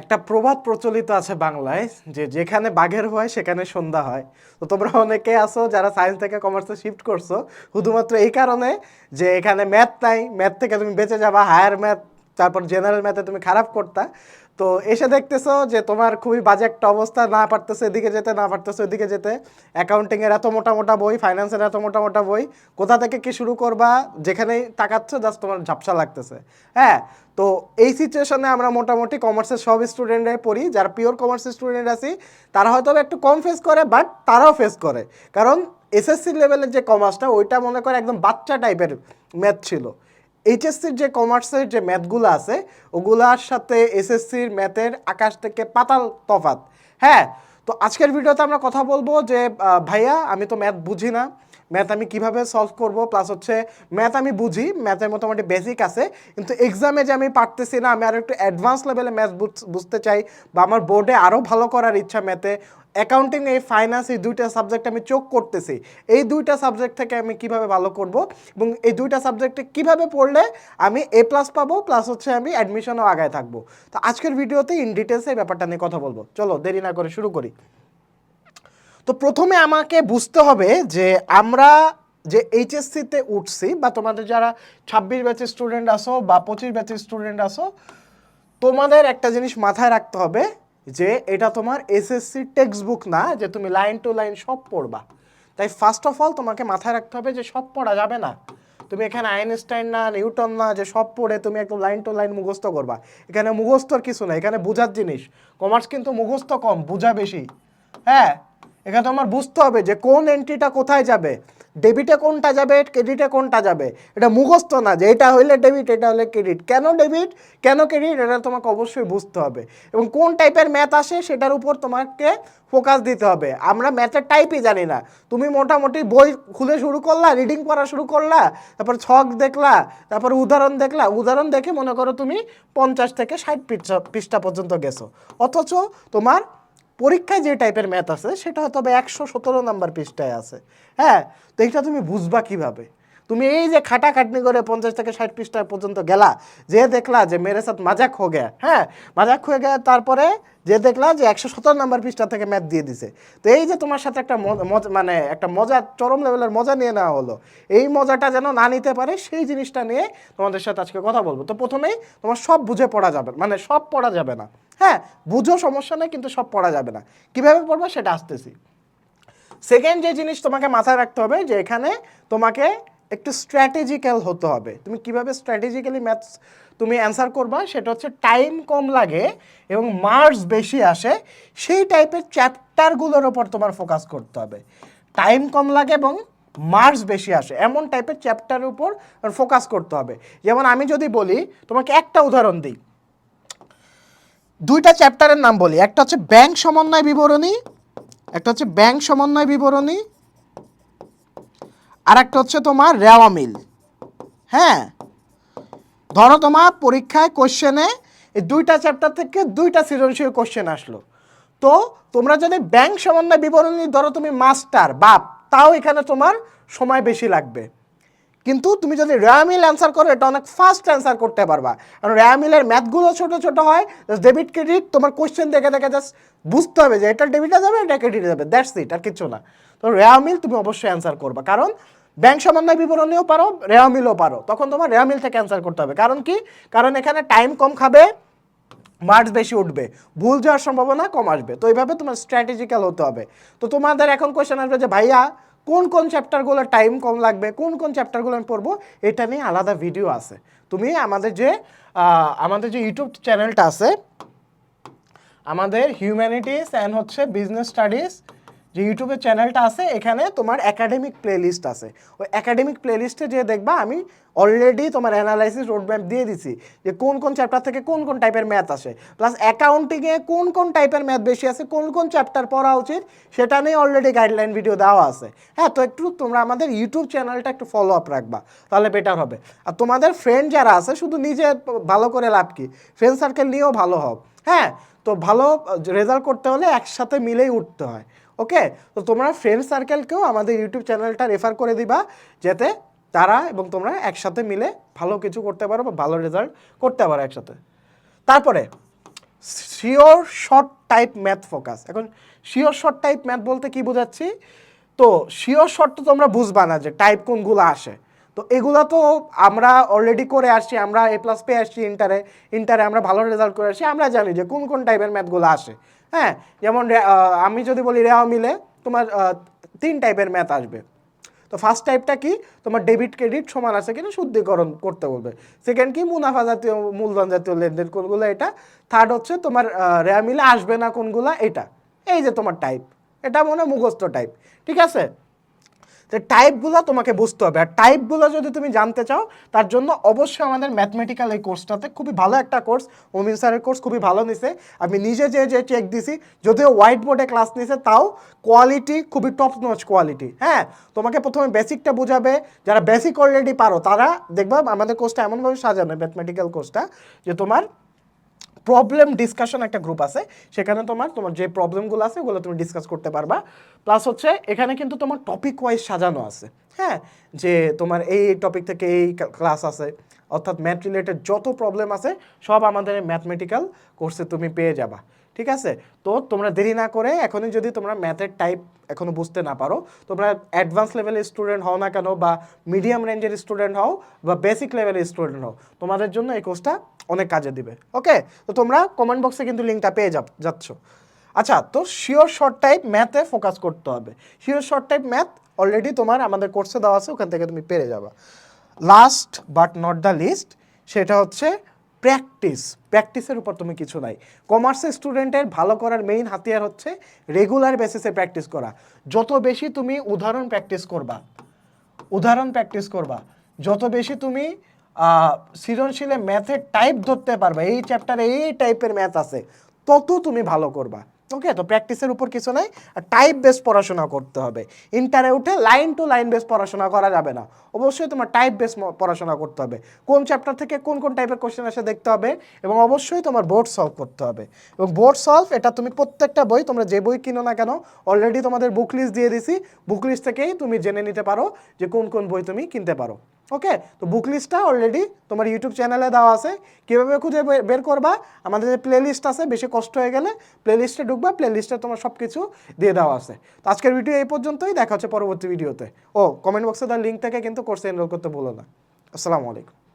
একটা প্রবাদ প্রচলিত আছে বাংলায় যে যেখানে বাঘের হয় সেখানে সন্ধ্যা হয়। তো তোমরা অনেকে আছো যারা সায়েন্স থেকে কমার্সে শিফট করছ, শুধুমাত্র এই কারণে যে এখানে ম্যাথ নাই। ম্যাথ থেকে তুমি বেঁচে যাবা হায়ার ম্যাথ তারপর জেনারেল ম্যাথে তুমি খারাপ করতা। তো এসে দেখতেছো যে তোমার খুবই বাজে একটা অবস্থা, না পারতেছো এদিকে যেতে, না পারতেছো এদিকে যেতে। অ্যাকাউন্টিংয়ের এত মোটা মোটা বই ফাইন্যান্সের এত মোটা মোটা বই, কোথা থেকে কি শুরু করবা, যেখানেই তাকাচ্ছ জাস্ট তোমার ঝাপসা লাগতেছে। হ্যাঁ তো এই সিচুয়েশনে আমরা মোটামুটি কমার্সের সব স্টুডেন্টরাই পড়ি, যারা পিওর কমার্সের স্টুডেন্ট আছি, তারা হয়তো একটু কম ফেস করে বাট তারাও ফেস করে। কারণ এসএসসি লেভেলের যে কমার্সটা ওইটা মনে করে একদম বাচ্চা টাইপের ম্যাথ ছিল। এইচএসসির যে কমার্সের যে ম্যাথগুলো আছে, ওগুলার সাথে এসএসসির ম্যাথের আকাশ থেকে পাতাল তফাত হ্যাঁ তো আজকের ভিডিওতে আমরা কথা বলব যে ভাইয়া, আমি তো ম্যাথ বুঝি না। ম্যাথ আমি কীভাবে সলভ করব? প্লাস হচ্ছে ম্যাথ আমি বুঝি ম্যাথের মোটামুটি বেসিক আছে, কিন্তু এক্সামে যে আমি পারতেছি না, আমি আরও একটু অ্যাডভান্স লেভেলে ম্যাথ বুঝতে চাই, বা আমার বোর্ডে আরও ভালো করার ইচ্ছা ম্যাথে অ্যাকাউন্টিং এই ফাইন্যান্স এই দুইটা সাবজেক্ট আমি চোখ করতেছি, এই দুইটা সাবজেক্ট থেকে আমি কীভাবে ভালো করব, এবং এই দুইটা সাবজেক্টে কীভাবে পড়লে আমি এ প্লাস পাবো প্লাস হচ্ছে আমি অ্যাডমিশনও আগায় থাকব। তো আজকের ভিডিওতে ইন ডিটেলসে ব্যাপারটা নিয়ে কথা বলব। চলো, দেরি না করে শুরু করি। তো প্রথমে আমাকে বুঝতে হবে যে আমরা যে এইচএসসিতে উঠছি বা তোমাদের যারা ছাব্বিশ ব্যাচের স্টুডেন্ট আসো বা পঁচিশ ব্যাচের স্টুডেন্ট আসো তোমাদের একটা জিনিস মাথায় রাখতে হবে যে এটা তোমার এসএসসি টেক্সট বুক না, যে তুমি লাইন টু লাইন সব পড়বা। তাই ফার্স্ট অফ অল তোমাকে মাথায় রাখতে হবে যে সব পড়া যাবে না। তুমি এখানে আইনস্টাইন না নিউটন না, যে সব পড়ে তুমি একদম লাইন টু লাইন মুখস্থ করবা। এখানে মুখস্থর কিছু না, এখানে বোঝার জিনিস। কমার্স কিন্তু মুখস্থ কম, বোঝা বেশি। হ্যাঁ? এখানে তোমার বুঝতে হবে যে কোন এন্ট্রিটা কোথায় যাবে ডেবিটে কোনটা যাবে ক্রেডিটে কোনটা যাবে। এটা মুখস্থ না যে এটা হইলে ডেবিট এটা হলে ক্রেডিট কেন ডেবিট কেন ক্রেডিট এটা তোমাকে অবশ্যই বুঝতে হবে। এবং কোন টাইপের ম্যাথ আসে সেটার উপর তোমাকে ফোকাস দিতে হবে। আমরা ম্যাথের টাইপই জানি না। তুমি মোটামুটি বই খুলে শুরু করলা রিডিং পড়া শুরু করলা, তারপর ছক দেখলা, তারপর উদাহরণ দেখলা। উদাহরণ দেখে মনে করো তুমি পঞ্চাশ থেকে ষাট পৃষ্ঠা পৃষ্ঠা পর্যন্ত গেছো। অথচ তোমার পরীক্ষায় যে টাইপের ম্যাথ আছে, সেটা হয়তো একশো সতেরো নাম্বার পৃষ্ঠায় আছে। হ্যাঁ তো এইটা তুমি বুঝবা কীভাবে? তুমি এই যে খাটাখাটনি করে পঞ্চাশ থেকে ষাট পৃষ্ঠা পর্যন্ত গেলা, যে দেখলা যে মেরে সাথে মাজাক হয়ে গেয়া হ্যাঁ মাজাক হয়ে গেয়া তারপরে যে দেখলা যে একশো সতেরো নাম্বার পৃষ্ঠা থেকে ম্যাথ দিয়ে দিছে। তো এই যে তোমার সাথে একটা মানে একটা মজা, চরম লেভেলের মজা নিয়ে নেওয়া হলো। এই মজাটা যেন না নিতে পারে, সেই জিনিসটা নিয়ে তোমাদের সাথে আজকে কথা বলব। তো প্রথমেই তোমার সব বুঝে পড়া যাবে মানে সব পড়া যাবে না। হ্যাঁ বুঝো সমস্যা নেই, কিন্তু সব পড়া যাবে না। কীভাবে পড়বে সেটা আসতেছি। সেকেন্ড যে জিনিস তোমাকে মাথায় রাখতে হবে, যে এখানে তোমাকে একটু স্ট্র্যাটেজিক্যাল হতে হবে। তুমি কীভাবে স্ট্র্যাটেজিক্যালি ম্যাথস তুমি অ্যান্সার করবা, সেটা হচ্ছে টাইম কম লাগে এবং মার্কস বেশি আসে, সেই টাইপের চ্যাপ্টারগুলোর ওপর তোমার ফোকাস করতে হবে। টাইম কম লাগে এবং মার্কস বেশি আসে, এমন টাইপের চ্যাপ্টারের উপর ফোকাস করতে হবে। যেমন আমি যদি বলি, তোমাকে একটা উদাহরণ দিই। দুইটা চ্যাপ্টারের নাম বলি। একটা হচ্ছে ব্যাংক সমন্বয় বিবরণী, একটা হচ্ছে ব্যাংক সমন্বয় বিবরণী আর একটা হচ্ছে তোমার রেওয়া মিল। হ্যাঁ? ধরো তোমার পরীক্ষায় কোশ্চেনে এই দুইটা চ্যাপ্টার থেকে দুইটা সৃজনশীল কোশ্চেন আসলো। তো তোমরা যদি ব্যাংক সমন্বয় বিবরণী ধরো তুমি মাস্টার বাপ, তাও এখানে তোমার সময় বেশি লাগবে। কিন্তু তুমি যদি র্যামিল অ্যান্সার করো, এটা অনেক ফাস্ট অ্যান্সার করতে পারবা। কারণ র্যামিলের ম্যাথগুলো ছোট ছোট হয় ডেবিট ক্রেডিট তোমার কোশ্চেন দেখে দেখে জাস্ট বুঝতে হবে যে এটা ডেবিটে যাবে, এটা ক্রেডিটে যাবে। দ্যাটস ইট আর কিছু না। তো র্যামিল তুমি অবশ্যই অ্যান্সার করবা। কারণ ব্যাংক সমন্বয় বিবরণীও পারো রেয়ামিলও পারো। তখন তোমার রেয়ামিল থেকে অ্যান্সার করতে হবে। কারণ কি? কারণ এখানে টাইম কম খাবে মার্কস বেশি উঠবে। ভুল যাওয়ার সম্ভাবনা কম আসবে। তো এইভাবে তোমার স্ট্র্যাটেজিক্যাল হতে হবে। তো তোমাদের এখন কোয়েশ্চেন আসবে যে, ভাইয়া কোন কোন চ্যাপ্টারগুলো টাইম কম লাগবে, কোন কোন চ্যাপ্টারগুলো আমি পড়ব, এটা নিয়ে আলাদা ভিডিও আছে। তুমি আমাদের যে আমাদের যে ইউটিউব চ্যানেলটা আছে, আমাদের হিউম্যানিটিস অ্যান্ড হচ্ছে বিজনেস স্টাডিজ যে ইউটিউবের চ্যানেলটা আছে, এখানে তোমার একাডেমিক প্লেলিস্ট আছে। ওই একাডেমিক প্লেলিস্টে যে দেখবা, আমি অলরেডি তোমার অ্যানালাইসিস রোডম্যাপ দিয়ে দিছি যে কোন কোন চ্যাপ্টার থেকে কোন কোন টাইপের ম্যাথ আসে। প্লাস অ্যাকাউন্টিংয়ে কোন কোন টাইপের ম্যাথ বেশি আছে, কোন কোন চ্যাপ্টার পড়া উচিত, সেটা নিয়ে অলরেডি গাইডলাইন ভিডিও দেওয়া আছে। হ্যাঁ তো একটু তোমরা আমাদের ইউটিউব চ্যানেলটা একটু ফলো আপ রাখবা, তাহলে বেটার হবে। আর তোমাদের ফ্রেন্ড যারা আছে, শুধু নিজে ভালো করে লাভ কি? ফ্রেন্ড সার্কেল নিয়েও ভালো হও। হ্যাঁ তো ভালো রেজাল্ট করতে হলে একসাথে মিলেই উঠতে হয়। ওকে তো তোমরা ফ্রেন্ড সার্কেলকেও আমাদের ইউটিউব চ্যানেলটা রেফার করে দিবা, যাতে তারা এবং তোমরা একসাথে মিলে ভালো কিছু করতে পারো বা ভালো রেজাল্ট করতে পারো একসাথে। তারপরে sure short type math focus এখন শিওর শর্ট টাইপ ম্যাথ বলতে কি বোঝাচ্ছি? তো শিওর শর্ট তো তোমরা বুঝবা না যে টাইপ কোনগুলো আসে। তো এগুলো তো আমরা অলরেডি করে আসছি, আমরা এ প্লাস পেয়ে আসছি ইন্টারে ইন্টারে আমরা ভালো রেজাল্ট করে আসছি, আমরা জানি যে কোন কোন টাইপের ম্যাথগুলো আসে। হ্যাঁ যেমন আমি যদি বলি রেওয়া মিলে, তোমার তিন টাইপের ম্যাথ আসবে। তো ফার্স্ট টাইপটা কি? তোমার ডেবিট ক্রেডিট সমান আছে কিনা শুদ্ধিকরণ করতে বলবে। সেকেন্ড কি? মুনাফা জাতীয়, মূলধন জাতীয় লেনদেন কোনগুলো এটা? থার্ড হচ্ছে তোমার রেয়া মিলে আসবে না কোনগুলো? এটা। এই যে তোমার টাইপ এটা মনে মুখস্থ টাইপ ঠিক আছে? যে টাইপগুলো তোমাকে বুঝতে হবে। আর টাইপগুলো যদি তুমি জানতে চাও, তার জন্য অবশ্যই আমাদের ম্যাথমেটিক্যাল এই কোর্সটাতে খুবই ভালো একটা কোর্স অমিন স্যারের কোর্স খুবই ভালো নিছে। আমি নিজে যে যে চেক দিছি, যদিও হোয়াইট বোর্ডে ক্লাস নিছে, তাও কোয়ালিটি খুবই টপ নচ কোয়ালিটি হ্যাঁ তোমাকে প্রথমে বেসিকটা বোঝাবে। যারা বেসিক অলরেডি পারো, তারা দেখবা আমাদের কোর্সটা এমনভাবে সাজানো ম্যাথমেটিক্যাল কোর্সটা যে তোমার প্রবলেম ডিসকাশন একটা গ্রুপ আছে, সেখানে তোমার তোমার যে প্রবলেমগুলো আছে, ওগুলো তুমি ডিসকাস করতে পারবা। প্লাস হচ্ছে, এখানে কিন্তু তোমার টপিক ওয়াইজ সাজানো আছে। হ্যাঁ? যে তোমার এই টপিক থেকে এই ক্লাস আছে, অর্থাৎ ম্যাথ রিলেটেড যত প্রবলেম আছে, সব আমাদের ম্যাথমেটিক্যাল কোর্সে তুমি পেয়ে যাবা। ঠিক আছে? তো তোমরা দেরি না করে, এখনই যদি তোমরা ম্যাথের টাইপ এখনও বুঝতে না পারো, তোমরা অ্যাডভান্স লেভেলের স্টুডেন্ট হও না কেন, বা মিডিয়াম রেঞ্জের স্টুডেন্ট হও, বা বেসিক লেভেলের স্টুডেন্ট হও, তোমাদের জন্য এই কোর্সটা অনেক কাজে দিবে। ওকে তো তোমরা কমেন্ট বক্সে কিন্তু লিঙ্কটা পেয়ে যাব, যাচ্ছ। আচ্ছা তো শিওর শর্ট টাইপ ম্যাথে ফোকাস করতে হবে। Sure short type math already তোমার আমাদের কোর্সে দেওয়া আছে, ওখান থেকে তুমি পেরে যাবা। Last but not the least সেটা হচ্ছে প্র্যাকটিস প্র্যাকটিসের উপর তুমি কিছু নাই। কমার্সের স্টুডেন্টের ভালো করার মেইন হাতিয়ার হচ্ছে রেগুলার বেসিসে প্র্যাকটিস করা। যত বেশি তুমি উদাহরণ প্র্যাকটিস করবা, উদাহরণ প্র্যাকটিস করবা, যত বেশি তুমি সৃজনশীলে ম্যাথের টাইপ ধরতে পারবে। এই চ্যাপ্টারে এই টাইপের ম্যাথ আছে। তত তুমি ভালো করবা। ওকে তো প্র্যাকটিসের উপর কিছু নাই। টাইপ বেস পড়াশোনা করতে হবে। ইন্টারে উঠে লাইন টু লাইন বেস পড়াশোনা করা যাবে না। অবশ্যই তোমার টাইপ বেস পড়াশোনা করতে হবে। কোন চ্যাপ্টার থেকে কোন কোন টাইপের কোশ্চেন আসে দেখতে হবে। এবং অবশ্যই তোমার বোর্ড সলভ করতে হবে। এবং বোর্ড সলভ এটা তুমি প্রত্যেকটা বই, তোমরা যে বই কিনো না কেন অলরেডি তোমাদের বুক লিস্ট দিয়ে দিছি। বুক লিস্ট থেকেই তুমি জেনে নিতে পারো যে কোন কোন বই তুমি কিনতে পারো। ওকে তো বুক লিস্টটা অলরেডি তোমার ইউটিউব চ্যানেলে দেওয়া আছে। কীভাবে খুঁজে বের করবা? আমাদের যে প্লে লিস্ট আছে, বেশি কষ্ট হয়ে গেলে প্লে লিস্টে ঢুকবা প্লে লিস্টে তোমার সব কিছু দিয়ে দেওয়া আছে। তো আজকের ভিডিও এই পর্যন্তই, দেখা হচ্ছে পরবর্তী ভিডিওতে ও কমেন্ট বক্সে তার লিঙ্ক থেকে কিন্তু কোর্সে এনরোল করতে বলো না। আসসালামু আলাইকুম।